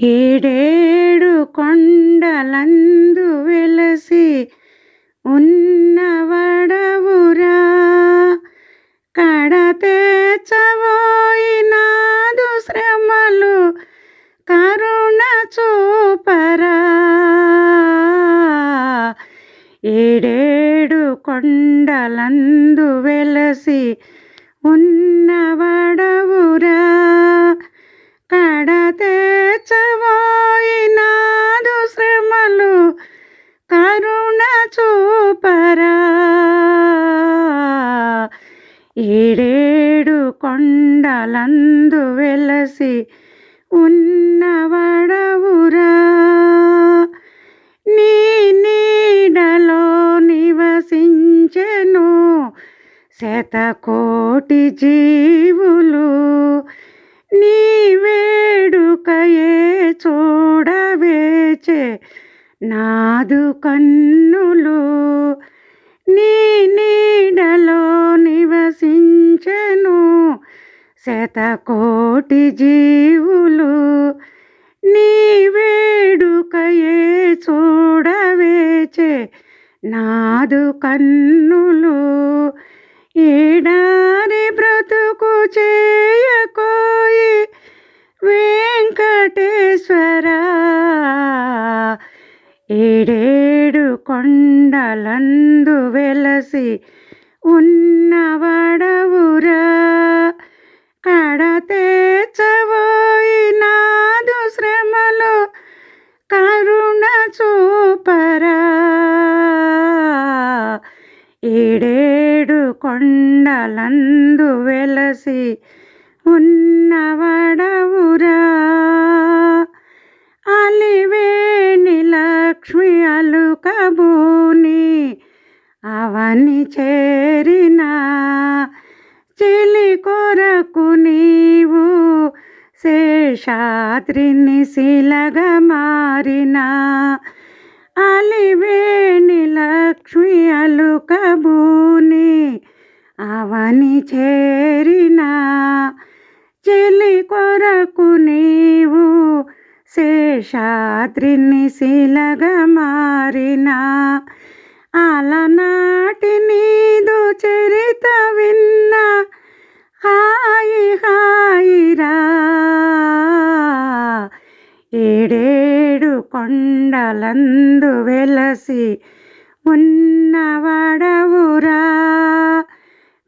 ఏడేడు కొండలందు వెలసి ఉన్నవడవురా. కడతేచవోయినాదు శ్రమలు కరుణ చూపరా. ఏడేడు కొండలందు వెలసి ఉన్నవడవురా. కడతే కొండలందు వెలసి ఉన్నవడవురా. నీ నీడలో నివసించెను శతకోటి జీవులు. నీ వేడుకయే చూడవేచే నాదు కన్నులు. శతకోటి జీవులు నీ వేడుకయే చూడవేచే నాదు కన్నులు ఏడారి బ్రతుకు చేయకోయి వెంకటేశ్వర ఏడేడు కొండలందు వెలసి ఉన్నవడవురా. ఏడేడు కొండలందు వెలసి ఉన్నవడవురా. అలివేణి లక్ష్మి అలుకబూని అవని చేరిన చెలి కొరకు నీవు శేషాద్రిని శిలగ మారినా అలివేణి లక్ష్మి అలుకబూని అవని చేరిన చెలి కొరకు నీవు శేషాద్రిని శిలగా మారిన అలనాటి నీదు చరిత విన్న హాయి హాయిరా. ఏడే కొండలందు వెలసి ఉన్నవడవురా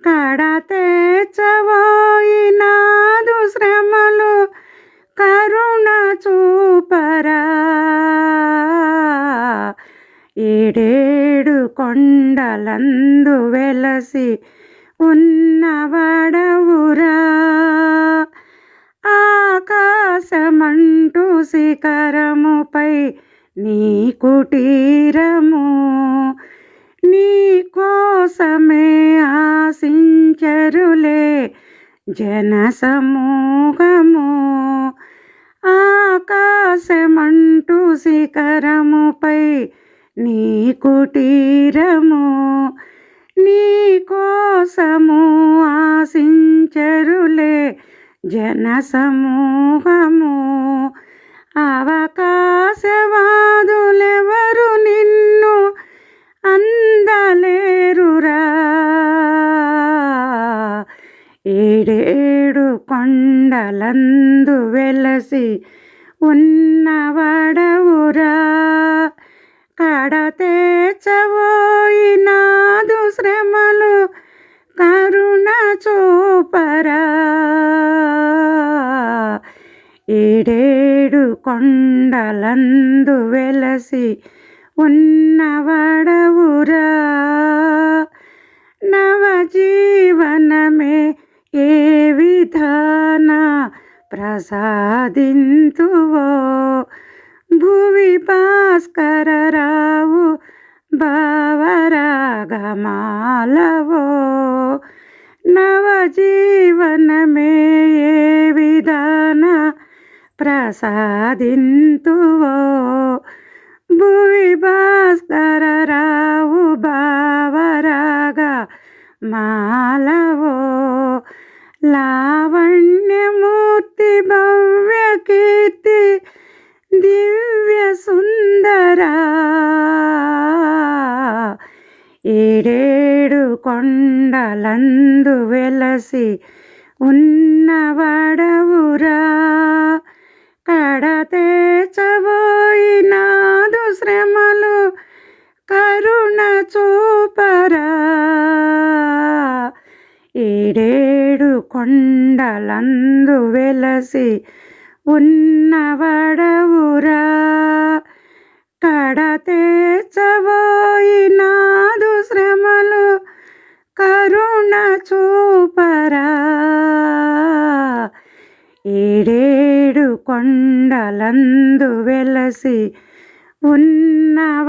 కడతేచబోయినాదు శ్రమలు కరుణ చూపరా. ఏడేడు కొండలందు వెలసి ఉన్నవడవురా ఆకాశమంటూ శిఖరముపై నీ కుటీరము. నీ కోసమే ఆశించరులే జనసమూహము. ఆకాశమంటూ శిఖరముపై నీ కుటీరము. నీ కోసము జన సమూహము అవకాశవాదులెవరు నిన్ను అందలేరురా? ఏడేడు కొండలందు వెలసి ఉన్నవడవురా? కడతే ఏడేడు కొండలందు వెలసి ఉన్నవడవురా. నవజీవనమే ఏ విధాన ప్రసాదింతువో. భువి భాస్కరరావు భావరాగమాలవో. నవజీవనమే ఏ విధాన ప్రసాదింతువో. భువి భాస్కరరావు బావరాగా మాలవో. లావణ్యమూర్తి భవ్య కీర్తి దివ్య సుందరా ఏడేడు కొండలందు వెలసి ఉన్నవాడవురా. కడతేచబోయినాదు శ్రమలు కరుణ చూపరా. ఏడేడు కొండలందు వెలసి ఉన్నవడవురా. కడతేచబోయినాదు శ్రమలు కరుణ చూపరా. కొండలందు వెలసి ఉన్నవడవురా.